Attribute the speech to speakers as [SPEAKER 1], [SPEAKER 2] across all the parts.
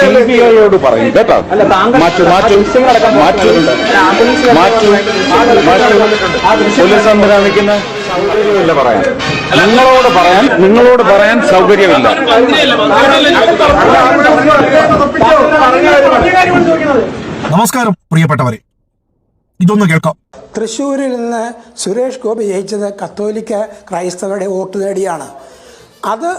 [SPEAKER 1] C B ഐയോട് പറയും കേട്ടോ മാറ്റു മാറ്റു മാറ്റു മാറ്റു മാറ്റു police സംവിധാനിക്കുന്ന സൗകര്യമില്ല പറയാൻ. നിങ്ങളോട് പറയാൻ നിങ്ങളോട് പറയാൻ സൗകര്യമില്ല.
[SPEAKER 2] നമസ്കാരം പ്രിയപ്പെട്ടവരെ. ഇതൊന്ന് കേൾക്കാം.
[SPEAKER 3] തൃശ്ശൂരിൽ നിന്ന് സുരേഷ് ഗോപി ജയിച്ചത് കത്തോലിക്ക ക്രൈസ്തവരുടെ വോട്ട് തേടിയാണ്. അത്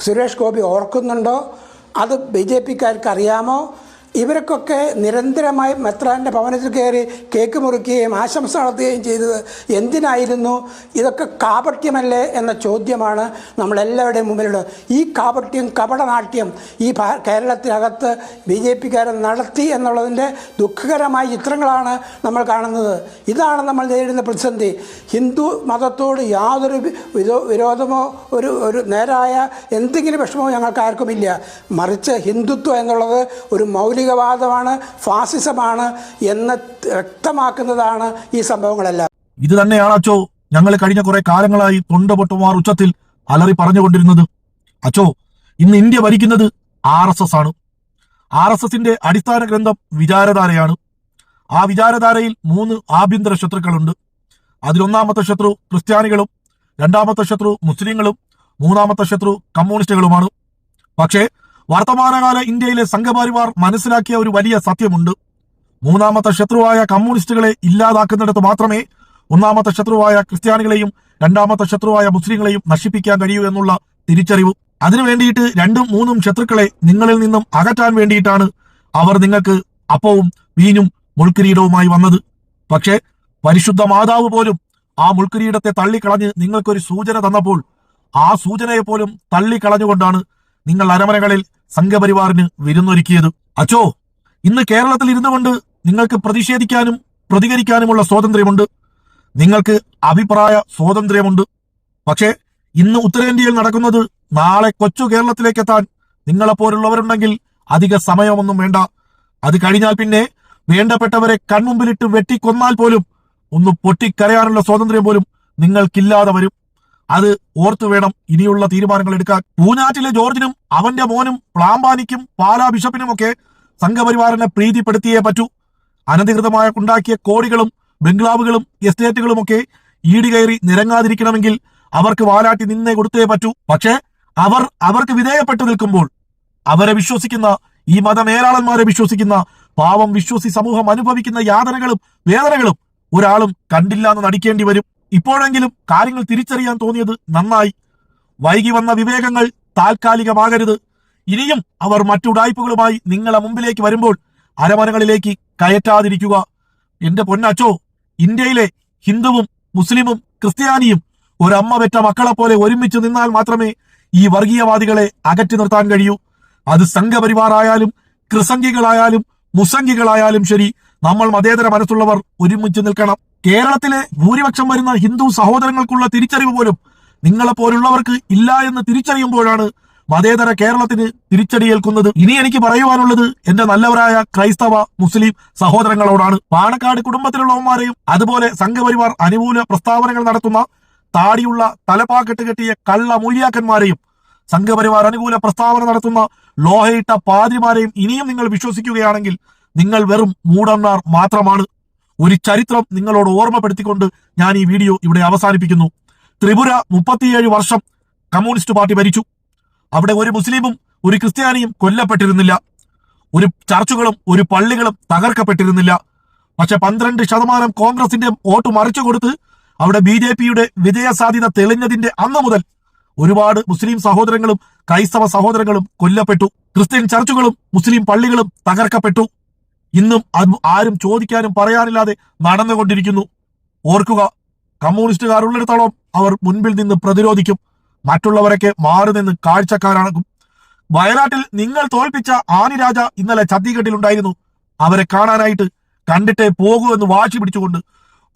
[SPEAKER 3] സുരേഷ് ഗോപി ഓർക്കുന്നുണ്ടോ? അത് ബി ജെ പിക്കാർക്ക് അറിയാമോ? ഇവർക്കൊക്കെ നിരന്തരമായി മെത്രാന്റെ ഭവനത്തിൽ കയറി കേക്ക് മുറിക്കുകയും ആശംസ നടത്തുകയും ചെയ്തത് എന്തിനായിരുന്നു? ഇതൊക്കെ കാപട്യമല്ലേ എന്ന ചോദ്യമാണ് നമ്മളെല്ലാവരുടെയും മുമ്പിലുള്ളത്. ഈ കാപട്യം കപടനാട്യം ഈ കേരളത്തിനകത്ത് ബി ജെ പിക്കാരൻ നടത്തി എന്നുള്ളതിന്റെ ദുഃഖകരമായ ചിത്രങ്ങളാണ് നമ്മൾ കാണുന്നത്. ഇതാണ് നമ്മൾ നേരിടുന്ന പ്രതിസന്ധി. ഹിന്ദു മതത്തോട് യാതൊരു വിരോധമോ ഒരു ഒരു നേരായ എന്തെങ്കിലും വിഷമമോ ഞങ്ങൾക്ക് ആർക്കുമില്ല മറിച്ച് ഹിന്ദുത്വം എന്നുള്ളത് ഒരു മൗലികവാദമാണ് ഫാസിസമാണ് എന്ന് വ്യക്തമാക്കുന്നതാണ് ഈ സംഭവങ്ങളെല്ലാം.
[SPEAKER 2] ഇത് തന്നെയാണ് അച്ചോ ഞങ്ങൾ കഴിഞ്ഞ കുറെ കാലങ്ങളായി തൊണ്ട പൊട്ടുമാർ ഉച്ചത്തിൽ അലറി പറഞ്ഞുകൊണ്ടിരുന്നത്. അച്ചോ ഇന്ന് ഇന്ത്യ ഭരിക്കുന്നത് ആർ എസ് എസ് ആണ്. ആർ എസ് എസിന്റെ അടിസ്ഥാന ഗ്രന്ഥം വിചാരധാരയാണ്. ആ വിചാരധാരയിൽ മൂന്ന് ആഭ്യന്തര ശത്രുക്കളുണ്ട്. അതിലൊന്നാമത്തെ ശത്രു ക്രിസ്ത്യാനികളും രണ്ടാമത്തെ ശത്രു മുസ്ലിങ്ങളും മൂന്നാമത്തെ ശത്രു കമ്മ്യൂണിസ്റ്റുകളുമാണ്. പക്ഷേ വർത്തമാനകാല ഇന്ത്യയിലെ സംഘപരിവാർ മനസ്സിലാക്കിയ ഒരു വലിയ സത്യമുണ്ട്. മൂന്നാമത്തെ ശത്രുവായ കമ്മ്യൂണിസ്റ്റുകളെ ഇല്ലാതാക്കുന്നിടത്ത് മാത്രമേ ഒന്നാമത്തെ ശത്രുവായ ക്രിസ്ത്യാനികളെയും രണ്ടാമത്തെ ശത്രുവായ മുസ്ലിങ്ങളെയും നശിപ്പിക്കാൻ കഴിയൂ എന്നുള്ള തിരിച്ചറിവ്. അതിനു വേണ്ടിയിട്ട് രണ്ടും മൂന്നും ശത്രുക്കളെ നിങ്ങളിൽ നിന്നും അകറ്റാൻ വേണ്ടിയിട്ടാണ് അവർ നിങ്ങൾക്ക് അപ്പവും വീനും മുൾക്കിരീടവുമായി വന്നത്. പക്ഷേ പരിശുദ്ധ മാതാവ് പോലും ആ മുൾക്കിരീടത്തെ തള്ളിക്കളഞ്ഞ് നിങ്ങൾക്കൊരു സൂചന തന്നപ്പോൾ ആ സൂചനയെ പോലും തള്ളിക്കളഞ്ഞുകൊണ്ടാണ് നിങ്ങൾ അരമനകളിൽ സംഘപരിവാറിന് വിരുന്നൊരുക്കിയത്. അച്ചോ ഇന്ന് കേരളത്തിൽ ഇരുന്നു കൊണ്ട് നിങ്ങൾക്ക് പ്രതിഷേധിക്കാനും പ്രതികരിക്കാനുമുള്ള സ്വാതന്ത്ര്യമുണ്ട്. നിങ്ങൾക്ക് അഭിപ്രായ സ്വാതന്ത്ര്യമുണ്ട്. പക്ഷേ ഇന്ന് ഉത്തരേന്ത്യയിൽ നടക്കുന്നത് നാളെ കൊച്ചു കേരളത്തിലേക്ക് എത്താൻ നിങ്ങളെപ്പോലുള്ളവരുണ്ടെങ്കിൽ അധിക സമയമൊന്നും വേണ്ട. അത് കഴിഞ്ഞാൽ പിന്നെ വേണ്ടപ്പെട്ടവരെ കൺമുമ്പിലിട്ട് വെട്ടിക്കൊന്നാൽ പോലും ഒന്ന് പൊട്ടിക്കരയാനുള്ള സ്വാതന്ത്ര്യം പോലും നിങ്ങൾക്കില്ലാതെ വരും. അത് ഓർത്തു വേണം ഇനിയുള്ള തീരുമാനങ്ങൾ എടുക്കാൻ. പൂഞ്ഞാറ്റിലെ ജോർജിനും അവന്റെ മോനും പ്ലാമ്പാനിക്കും പാലാ ബിഷപ്പിനും ഒക്കെ സംഘപരിവാറിനെ പ്രീതിപ്പെടുത്തിയേ പറ്റൂ. അനധികൃതമായ ഉണ്ടാക്കിയ കോടികളും ബംഗ്ലാവുകളും എസ്റ്റേറ്റുകളുമൊക്കെ ഈട് കയറി നിരങ്ങാതിരിക്കണമെങ്കിൽ അവർക്ക് വാലാട്ടി നിന്നേ കൊടുത്തേ പറ്റൂ. പക്ഷേ അവർ അവർക്ക് വിധേയപ്പെട്ടു നിൽക്കുമ്പോൾ അവരെ വിശ്വസിക്കുന്ന ഈ മതമേലാളന്മാരെ വിശ്വസിക്കുന്ന പാവം വിശ്വസി സമൂഹം അനുഭവിക്കുന്ന യാതനകളും വേദനകളും ഒരാളും കണ്ടില്ല എന്ന് നടിക്കേണ്ടി വരും. ഇപ്പോഴെങ്കിലും കാര്യങ്ങൾ തിരിച്ചറിയാൻ തോന്നിയത് നന്നായി. വൈകി വന്ന വിവേകങ്ങൾ താൽക്കാലികമാകരുത്. ഇനിയും അവർ മറ്റുടായ്പകളുമായി നിങ്ങളെ മുമ്പിലേക്ക് വരുമ്പോൾ അരമനകളിലേക്ക് കയറ്റാതിരിക്കുക. എന്റെ പൊന്നച്ചോ ഇന്ത്യയിലെ ഹിന്ദുവും മുസ്ലിമും ക്രിസ്ത്യാനിയും ഒരമ്മ പെറ്റ മക്കളെ പോലെ ഒരുമിച്ച് നിന്നാൽ മാത്രമേ ഈ വർഗീയവാദികളെ അകറ്റി നിർത്താൻ കഴിയൂ. അത് സംഘപരിവാറായാലും ക്രിസംഖികളായാലും മുസംഗികളായാലും ശരി നമ്മൾ മതേതര മനസ്സുള്ളവർ ഒരുമിച്ച് നിൽക്കണം. കേരളത്തിലെ ഭൂരിപക്ഷം വരുന്ന ഹിന്ദു സഹോദരങ്ങൾക്കുള്ള തിരിച്ചറിവ് പോലും നിങ്ങളെ പോലുള്ളവർക്ക് ഇല്ല എന്ന് തിരിച്ചറിയുമ്പോഴാണ് മതേതര കേരളത്തിന് തിരിച്ചടിയേൽക്കുന്നത്. ഇനി എനിക്ക് പറയുവാനുള്ളത് എന്റെ നല്ലവരായ ക്രൈസ്തവ മുസ്ലിം സഹോദരങ്ങളോടാണ്. പാണക്കാട് കുടുംബത്തിലുള്ളവന്മാരെയും അതുപോലെ സംഘപരിവാർ അനുകൂല പ്രസ്താവനകൾ നടത്തുന്ന താടിയുള്ള തലപ്പാക്കെട്ട് കെട്ടിയ കള്ള മൂല്യാക്കന്മാരെയും സംഘപരിവാർ അനുകൂല പ്രസ്താവന നടത്തുന്ന ലോഹയിട്ട പാതിരിമാരെയും ഇനിയും നിങ്ങൾ വിശ്വസിക്കുകയാണെങ്കിൽ നിങ്ങൾ വെറും മൂടന്മാർ മാത്രമാണ്. ഒരു ചരിത്രം നിങ്ങളോട് ഓർമ്മപ്പെടുത്തിക്കൊണ്ട് ഞാൻ ഈ വീഡിയോ ഇവിടെ അവസാനിപ്പിക്കുന്നു. ത്രിപുര മുപ്പത്തിയേഴ് വർഷം കമ്മ്യൂണിസ്റ്റ് പാർട്ടി ഭരിച്ചു. അവിടെ ഒരു മുസ്ലിമും ഒരു ക്രിസ്ത്യാനിയും കൊല്ലപ്പെട്ടിരുന്നില്ല. ഒരു ചർച്ചുകളും ഒരു പള്ളികളും തകർക്കപ്പെട്ടിരുന്നില്ല. പക്ഷെ പന്ത്രണ്ട് ശതമാനം കോൺഗ്രസിന്റെ വോട്ട് മറിച്ചു കൊടുത്ത് അവിടെ ബി ജെ പിയുടെ വിജയസാധ്യത തെളിഞ്ഞതിന്റെ അന്ന് മുതൽ ഒരുപാട് മുസ്ലിം സഹോദരങ്ങളും ക്രൈസ്തവ സഹോദരങ്ങളും കൊല്ലപ്പെട്ടു. ക്രിസ്ത്യൻ ചർച്ചുകളും മുസ്ലിം പള്ളികളും തകർക്കപ്പെട്ടു. ഇന്നും ആരും ചോദിക്കാനും പറയാനില്ലാതെ നടന്നുകൊണ്ടിരിക്കുന്നു. ഓർക്കുക കമ്മ്യൂണിസ്റ്റുകാർ ഉള്ളിടത്തോളം അവർ മുൻപിൽ നിന്ന് പ്രതിരോധിക്കും. മറ്റുള്ളവരൊക്കെ മാറി നിന്ന് കാഴ്ചക്കാരാകും. വയനാട്ടിൽ നിങ്ങൾ തോൽപ്പിച്ച ആനിരാജ ഇന്നലെ ഛത്തീഗഡിൽ ഉണ്ടായിരുന്നു. അവരെ കാണാനായിട്ട് കണ്ടിട്ടേ പോകൂ എന്ന് വാശി പിടിച്ചുകൊണ്ട്.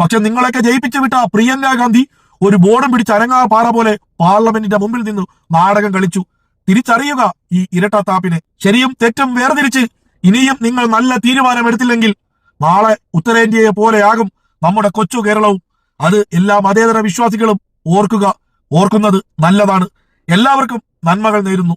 [SPEAKER 2] പക്ഷെ നിങ്ങളൊക്കെ ജയിപ്പിച്ചു വിട്ട പ്രിയങ്ക ഗാന്ധി ഒരു ബോർഡും പിടിച്ച് അരങ്ങാ പാറ പോലെ പാർലമെന്റിന്റെ മുമ്പിൽ നിന്ന് നാടകം കളിച്ചു. തിരിച്ചറിയുക ഈ ഇരട്ടത്താപ്പിനെ. ശരിയും തെറ്റും വേർതിരിച്ച് ഇനിയും നിങ്ങൾ നല്ല തീരുമാനമെടുത്തില്ലെങ്കിൽ നാളെ ഉത്തരേന്ത്യയെ പോലെയാകും നമ്മുടെ കൊച്ചു കേരളവും. അത് എല്ലാ മതേതര വിശ്വാസികളും ഓർക്കുക. ഓർക്കുന്നത് നല്ലതാണ്. എല്ലാവർക്കും നന്മകൾ നേരുന്നു.